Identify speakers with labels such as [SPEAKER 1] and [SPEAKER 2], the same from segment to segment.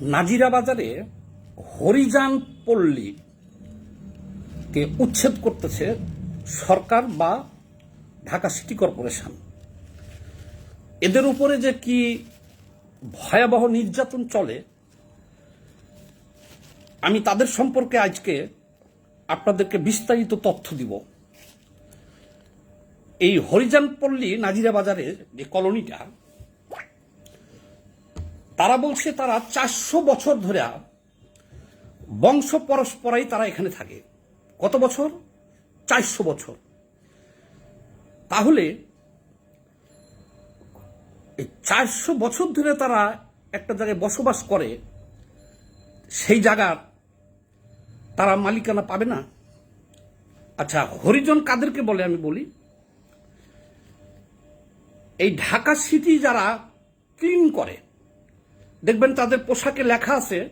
[SPEAKER 1] নাজিরা বাজারে হরিজান পল্লী কে উচ্ছেদ করতেছে সরকার বা ঢাকা সিটি কর্পোরেশন। এদের উপরে যে কি ভয়াবহ নির্যাতন চলে, আমি তাদের সম্পর্কে আজকে আপনাদেরকে বিস্তারিত তথ্য দিব। এই হরিজান পল্লী নাজিরা বাজারের যে কলোনিটা তারা বলছে তারা চারশো বছর ধরে বংশ পরস্পরাই তারা এখানে থাকে। কত বছর? চারশো বছর। তাহলে এই চারশো বছর ধরে তারা একটা জায়গায় বসবাস করে, সেই জায়গার তারা মালিকানা পাবে না? আচ্ছা হরিজন কাদেরকে বলে আমি বলি। এই ঢাকা সিটি যারা ক্লিন করে দেখবেন তাদের পোশাকে লেখা আছে,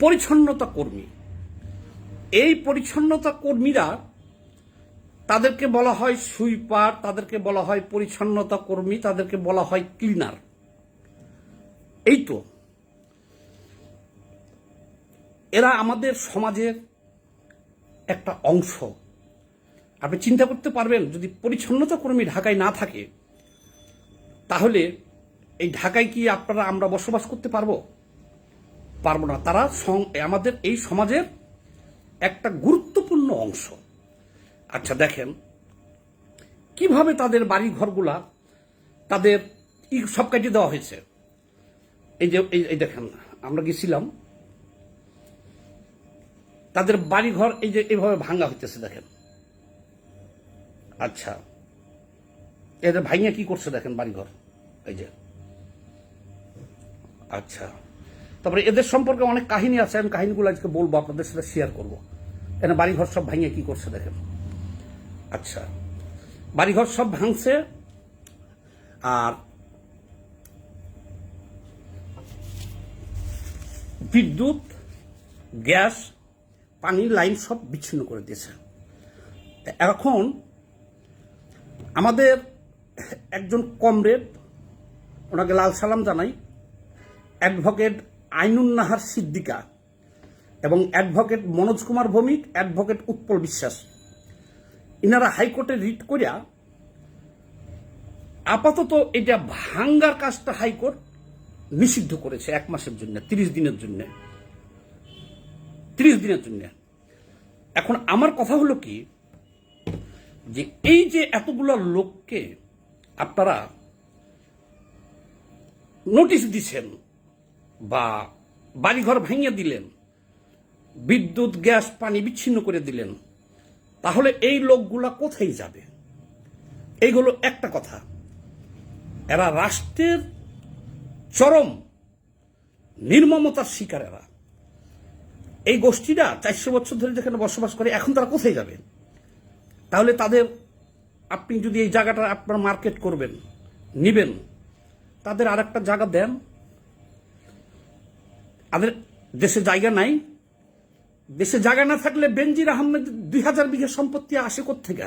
[SPEAKER 1] পরিচ্ছন্নতা কর্মী। এই পরিচ্ছন্নতা কর্মীরা তাদেরকে বলা হয় সুইপার, তাদেরকে বলা হয় পরিচ্ছন্নতা কর্মী, তাদেরকে বলা হয় ক্লিনার। এই তো। এরা আমাদের সমাজের একটা অংশ। আপনি চিন্তা করতে পারবেন, যদি পরিচ্ছন্নতা কর্মী ঢাকায় না থাকে, তাহলে এই ঢাকায় কি আপনারা আমরা বসবাস করতে পারব? পারব না। তারা আমাদের এই সমাজের একটা গুরুত্বপূর্ণ অংশ। আচ্ছা দেখেন। কীভাবে তাদের বাড়ি ঘরগুলা তাদের সব কাটিয়ে দেওয়া হয়েছে? এই যে, এই- এই দেখেন, আমরা গেছিলাম। তাদের বাড়ি ঘর এই যে এইভাবে ভাঙ্গা হইতেছে, দেখেন। আচ্ছা। এদের ভাইয়া কি করছে, দেখেন, বাড়িঘর? এই যে। আচ্ছা। তারপরে এদের সম্পর্কে অনেক কাহিনী আছে, আমি কাহিনীগুলো আজকে বলব, আপনাদের সাথে শেয়ার করব। এখানে বাড়িঘর সব ভাঙিয়ে কি করছে দেখেন। আচ্ছা বাড়িঘর সব ভাঙছে, আর বিদ্যুৎ, গ্যাস পানির লাইন সব বিচ্ছিন্ন করে দিয়েছে। এখন আমাদের একজন কমরেড, ওনাকে লাল সালাম জানাই। অ্যাডভোকেট আইনুন নাহার সিদ্দিকা এবং অ্যাডভোকেট মনোজ কুমার ভৌমিক, অ্যাডভোকেট উৎপল বিশ্বাস। ইনারা হাইকোর্টে রিট করিয়া আপাতত এটা ভাঙ্গার কাজটা হাইকোর্ট নিষিদ্ধ করেছে এক মাসের জন্য, তিরিশ দিনের জন্য। তিরিশ দিনের জন্য। এখন আমার কথা হলো কি, যে এই যে এতগুলো লোককে আপনারা নোটিশ দিছেন বা বাড়িঘর ভাঙিয়ে দিলেন, বিদ্যুৎ, গ্যাস, পানি বিচ্ছিন্ন করে দিলেন, তাহলে এই লোকগুলা কোথায় যাবে? এইগুলো একটা কথা। এরা রাষ্ট্রের চরম নির্মমতার শিকার এরা। এই গোষ্ঠীরা চারশো বছর ধরে যেখানে বসবাস করে, এখন তারা কোথায় যাবে? তাহলে তাদের আপনি যদি এই জায়গাটা আপনার মার্কেট করবেন, নিবেন, তাদের আর একটা জায়গা দেন তাদের দেশে জায়গা নাই। দেশে জায়গা না থাকলে বেনজির আহমেদ দুই হাজার বিঘা সম্পত্তি আসে থেকে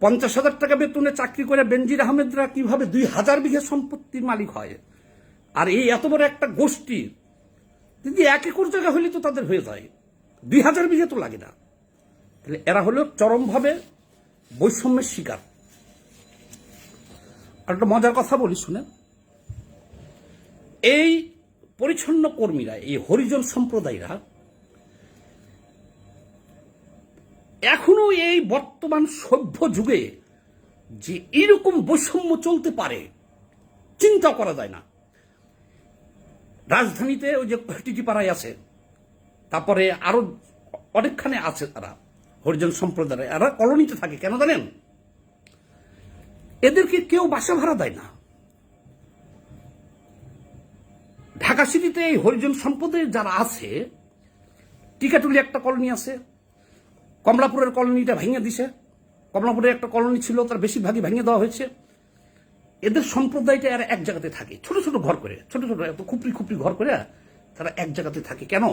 [SPEAKER 1] পঞ্চাশ হাজার টাকা বেতনে চাকরি করে বেনজির আহমেদরা কীভাবে দুই হাজার বিঘা সম্পত্তির মালিক হয়? আর এই এত বড় একটা গোষ্ঠী, যদি এক একর জায়গা হলে তো তাদের হয়ে যায়। দুই হাজার বিঘা তো লাগে না। তাহলে এরা হলো চরমভাবে বৈষম্যের শিকার। আর একটা মজার কথা বলি শুনে এই পরিচ্ছন্ন কর্মীরা, এই হরিজন সম্প্রদায়রা এখনও এই বর্তমান সভ্য যুগে যে এরকম বৈষম্য চলতে পারে চিন্তা করা যায় না। রাজধানীতে ওই যে টিটিপাড়ায় আছে, তারপরে আরও অনেকখানে আছে তারা, হরিজন সম্প্রদায় এরা কলোনিতে থাকে, কেন জানেন? এদেরকে কেউ বাসা ভাড়া দেয় না। ঢাকা সিটিতে এই হরিজন সম্প্রদায়ের যারা আছে, টিকাটুলি একটা কলোনি আছে, কমলাপুরের কলোনিটা ভেঙে দিছে। কমলাপুরের একটা কলোনি ছিল, তার বেশিরভাগই ভেঙে দেওয়া হয়েছে। এদের সম্প্রদায়টা এরা এক জায়গাতে থাকে। ছোট ছোট ঘর করে, ছোট ছোট এত খুপড়ি খুপড়ি ঘর করে তারা এক জায়গাতে থাকে। কেন?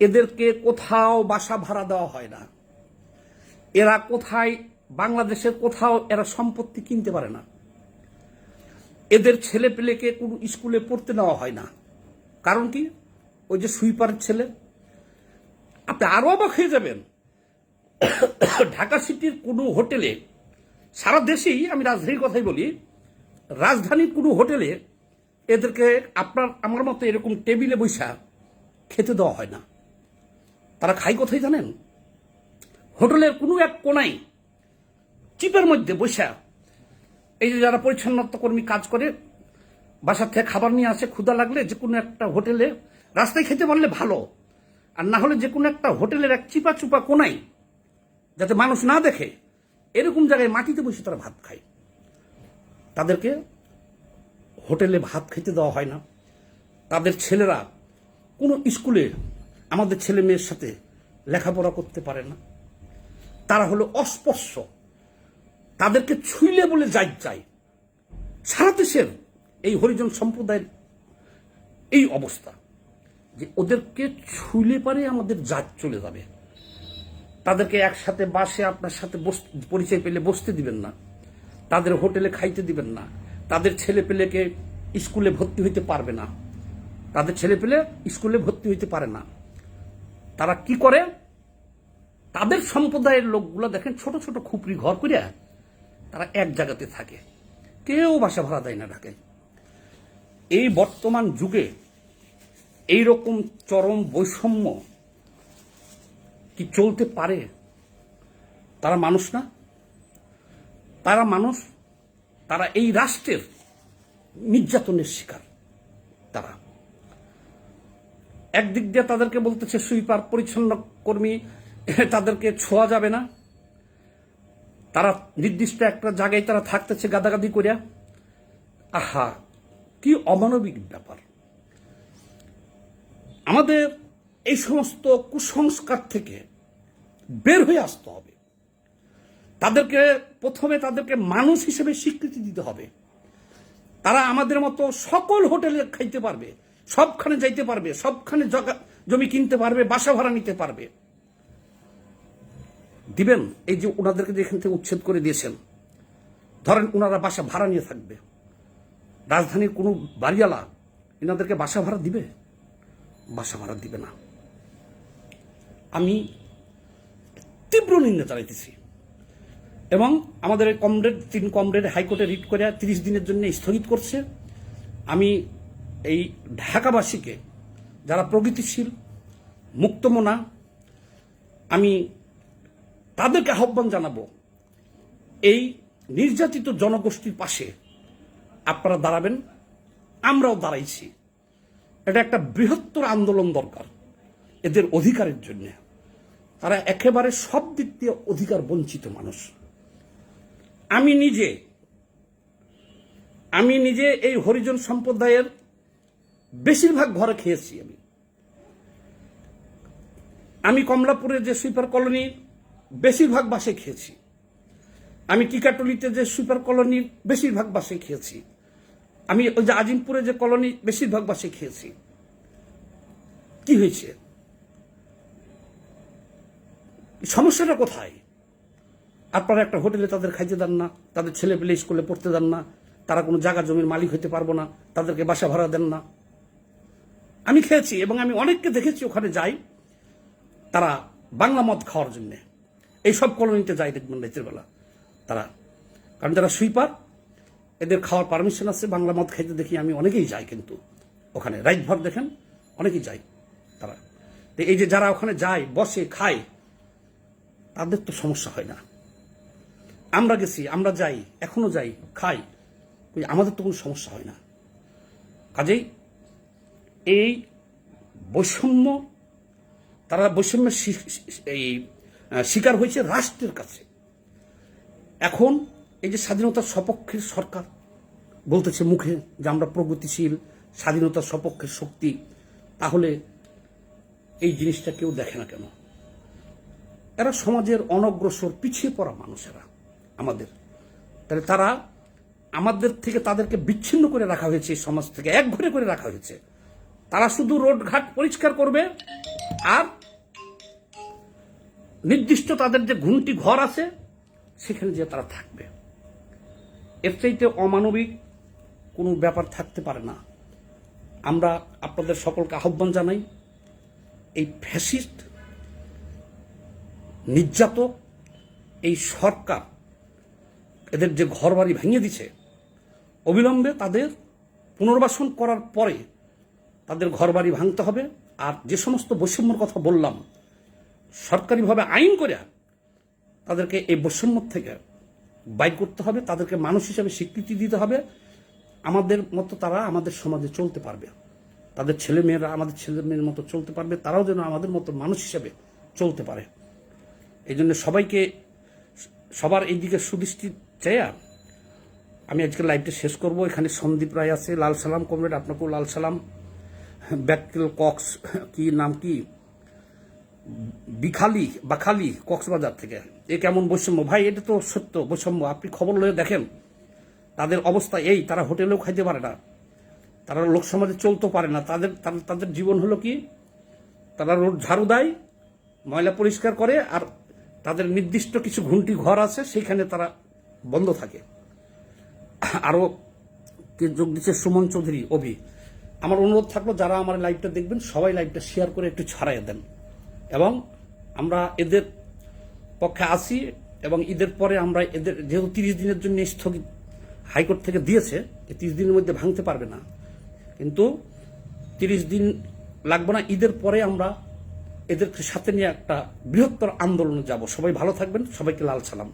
[SPEAKER 1] এদেরকে কোথাও বাসা ভাড়া দেওয়া হয় না। এরা কোথায় বাংলাদেশের কোথাও এরা সম্পত্তি কিনতে পারে না। এদের ছেলে পেলেকে কোনো স্কুলে পড়তে নেওয়া হয় না। কারণ কি? ওই যে সুইপারের ছেলে। আপনি আরও অবাক হয়ে যাবেন। ঢাকা সিটির কোনো হোটেলে, সারা দেশেই আমি রাজধানীর কথাই বলি, রাজধানীর কোনো হোটেলে এদেরকে আপনার, আমার মতো এরকম টেবিলে বৈশা খেতে দেওয়া হয় না। তারা খাই কোথায় জানেন? হোটেলের কোনো এক কোনায় চিপের মধ্যে বৈশা এই যে যারা পরিচ্ছন্নতা কর্মী কাজ করে, বাসার থেকে খাবার নিয়ে আসে ক্ষুদা লাগলে যে কোনো একটা হোটেলে, রাস্তায় খেতে পারলে ভালো। আর না হলে যে কোনো একটা হোটেলের এক চিপা চুপা কোনাই যাতে মানুষ না দেখে, এরকম জায়গায় মাটিতে বসে তারা ভাত খায়। তাদেরকে হোটেলে ভাত খেতে দেওয়া হয় না। তাদের ছেলেরা কোনো স্কুলে আমাদের ছেলে মেয়ের সাথে লেখাপড়া করতে পারে না। তারা হলো অস্পর্শ। তাদেরকে ছুইলে বলে যাই চাই। সারা দেশের এই হরিজন সম্প্রদায়ের এই অবস্থা যে ওদেরকে ছুইলে পারে আমাদের জাত চলে যাবে। তাদেরকে একসাথে বাসে আপনার সাথে পরিচয় পেলে বসতে দিবেন না। তাদের হোটেলে খাইতে দিবেন না। তাদের ছেলে পেলেকে স্কুলে ভর্তি হইতে পারবে না। তাদের ছেলে পেলে স্কুলে ভর্তি হইতে পারে না। তারা কি করে? তাদের সম্প্রদায়ের লোকগুলো দেখেন ছোট ছোট খুপড়ি ঘর করিয়া তারা এক জায়গাতে থাকে। কেউ বাসা ভাড়া দেয় না ঢাকায়। এই বর্তমান যুগে এই রকম চরম বৈষম্য কি চলতে পারে? তারা মানুষ না। তারা মানুষ, তারা এই রাষ্ট্রের নির্যাতনের শিকার তারা। একদিক দিয়ে তাদেরকে বলতেছে, সুইপার পরিচ্ছন্ন কর্মী, তাদেরকে ছোঁয়া যাবে না। তারা নির্দিষ্ট একটা জায়গায় তারা থাকতেছে গাদাগাদি করিয়া আহা, কি অমানবিক ব্যাপার। আমাদের এই সমস্ত কুসংস্কার থেকে বের হয়ে আসতে হবে। তাদেরকে প্রথমে তাদেরকে মানুষ হিসেবে স্বীকৃতি দিতে হবে। তারা আমাদের মতো সকল হোটেলে খাইতে পারবে, সবখানে যাইতে পারবে, সবখানে জমি কিনতে পারবে, বাসা ভাড়া নিতে পারবে। দিবেন, এই যে ওনাদেরকে যে এখান থেকে উচ্ছেদ করে দিয়েছেন। ধরেন ওনারা বাসা ভাড়া নিয়ে থাকবে। রাজধানীর কোনো বাড়িওয়ালা এনাদেরকে বাসা ভাড়া দিবে? বাসা ভাড়া দিবে না। আমি তীব্র নিন্দা চালাইতেছি এবং আমাদের কমরেড, তিন কমরেড হাইকোর্টে রিট করে তিরিশ দিনের জন্য স্থগিত করছে। আমি এই ঢাকাবাসীকে, যারা প্রগতিশীল, মুক্তমনা, আমি তাদেরকে আহ্বান জানাব, এই নির্যাতিত জনগোষ্ঠীর পাশে আপনারা দাঁড়াবেন, আমরাও দাঁড়াইছি। এটা একটা বৃহত্তর আন্দোলন দরকার এদের অধিকারের জন্য। তারা একেবারে সব দিক দিয়ে অধিকার বঞ্চিত মানুষ। আমি নিজে আমি নিজে এই হরিজন সম্প্রদায়ের বেশিরভাগ ঘরে খেয়েছি আমি। আমি কমলাপুরের যে সুইপার কলোনি বেশিরভাগ বাসে খেয়েছি। আমি টিকাটলিতে যে সুপার কলোনির বেশিরভাগ বাসে খেয়েছি। আমি ওই যে আজিমপুরে যে কলোনি বেশিরভাগ বাসে খেয়েছি। কি হয়েছে? সমস্যাটা কোথায়? আপনারা একটা হোটেলে তাদের খাইতে দেন না, তাদের ছেলে পেলে স্কুলে পড়তে দেন না, তারা কোনো জায়গা জমির মালিক হতে পারব না, তাদেরকে বাসা ভাড়া দেন না। আমি খেয়েছি এবং আমি অনেককে দেখেছি ওখানে যাই, তারা বাংলা মদ খাওয়ার জন্য। এই সব কলোনিতে যায় দেখবেন রাতের বেলা, তারা। কারণ যারা সুইপার এদের খাওয়ার পারমিশন আছে, বাংলা মদ খাইতে দেখি আমি অনেকেই যাই কিন্তু ওখানে। রাইট ভর দেখেন, অনেকেই যাই তারা। এই যে যারা ওখানে যায়, বসে, খায়, তাদের তো সমস্যা হয় না। আমরা গেছি, আমরা যাই, এখনও যাই, খাই আমাদের তো কোনো সমস্যা হয় না। কাজেই এই বৈষম্য, তারা বৈষম্যের এই শিকার হয়েছে রাষ্ট্রের কাছে। এখন এই যে স্বাধীনতার সপক্ষের সরকার বলতেছে মুখে যে আমরা প্রগতিশীল স্বাধীনতার সপক্ষের শক্তি, তাহলে এই জিনিসটা কেউ দেখে না কেন? এরা সমাজের অনগ্রসর পিছিয়ে পড়া মানুষেরা আমাদের। তাহলে তারা আমাদের থেকে তাদেরকে বিচ্ছিন্ন করে রাখা হয়েছে, এই সমাজ থেকে এক ঘরে করে রাখা হয়েছে। তারা শুধু রোড ঘাট পরিষ্কার করবে আর নির্দিষ্ট তাদের যে ঘুমটি ঘর আছে, সেখানে যে তারা থাকবে। এর চাইতে অমানবিক কোনো ব্যাপার থাকতে পারে না। আমরা আপনাদের সকলকে আহ্বান জানাই, এই ফ্যাসিস্ট, নির্যাতক, এই সরকার, এদের যে ঘরবাড়ি ভেঙে দিছে, অবিলম্বে তাদের পুনর্বাসন করার পরে তাদের ঘরবাড়ি ভাঙতে হবে। আর যে সমস্ত বৈষম্যর কথা বললাম সরকারিভাবে আইন করে তাদেরকে এই বৈষম্য থেকে বাইর করতে হবে, তাদেরকে মানুষ হিসেবে স্বীকৃতি দিতে হবে। আমাদের মতো তারা আমাদের সমাজে চলতে পারবে। তাদের ছেলে মেয়েরা আমাদের ছেলে মেয়ের মতো চলতে পারবে, তারাও যেন আমাদের মতো মানুষ হিসেবে চলতে পারে। এই জন্য সবাইকে সবার এই দিকে সুদৃষ্টি চাইয়া আমি আজকে লাইভটা শেষ করব। এখানে সন্দীপ রায় আছে, লাল সালাম, কমরেড, আপনাকেও লাল সালাম। ব্যাকটেল কক্স, কি নাম কি? বিখালি বাখালি কক্সবাজার থেকে। এ কেমন বৈষম্য? ভাই, এটা তো সত্য, বৈষম্য। আপনি খবর লয়ে দেখেন। তাদের অবস্থা এই, তারা হোটেলেও খাইতে পারে না। তারা লোক সমাজে চলতে পারে না। তাদের, তাদের- জীবন হলো কি? তারা রোড ঝাড়ু দেয়, ময়লা পরিষ্কার করে, আর তাদের নির্দিষ্ট কিছু ঘুমটি ঘর আছে সেখানে তারা বন্ধ থাকে। আরও কে যোগ দিচ্ছে সুমন চৌধুরী, অভি। আমার অনুরোধ থাকল, যারা আমার লাইভটা দেখবেন, সবাই লাইভটা শেয়ার করে একটু ছড়াই দেন। এবং আমরা এদের পক্ষে আছি এবং ঈদের পরে আমরা এদের, যেহেতু তিরিশ দিনের জন্য স্থগিত হাইকোর্ট থেকে দিয়েছে তিরিশ দিনের মধ্যে ভাঙতে পারবে না। কিন্তু তিরিশ দিন লাগবে না, ঈদের পরে আমরা এদেরকে সাথে নিয়ে একটা বৃহত্তর আন্দোলনে যাব। সবাই ভালো থাকবেন, সবাইকে লাল সালাম।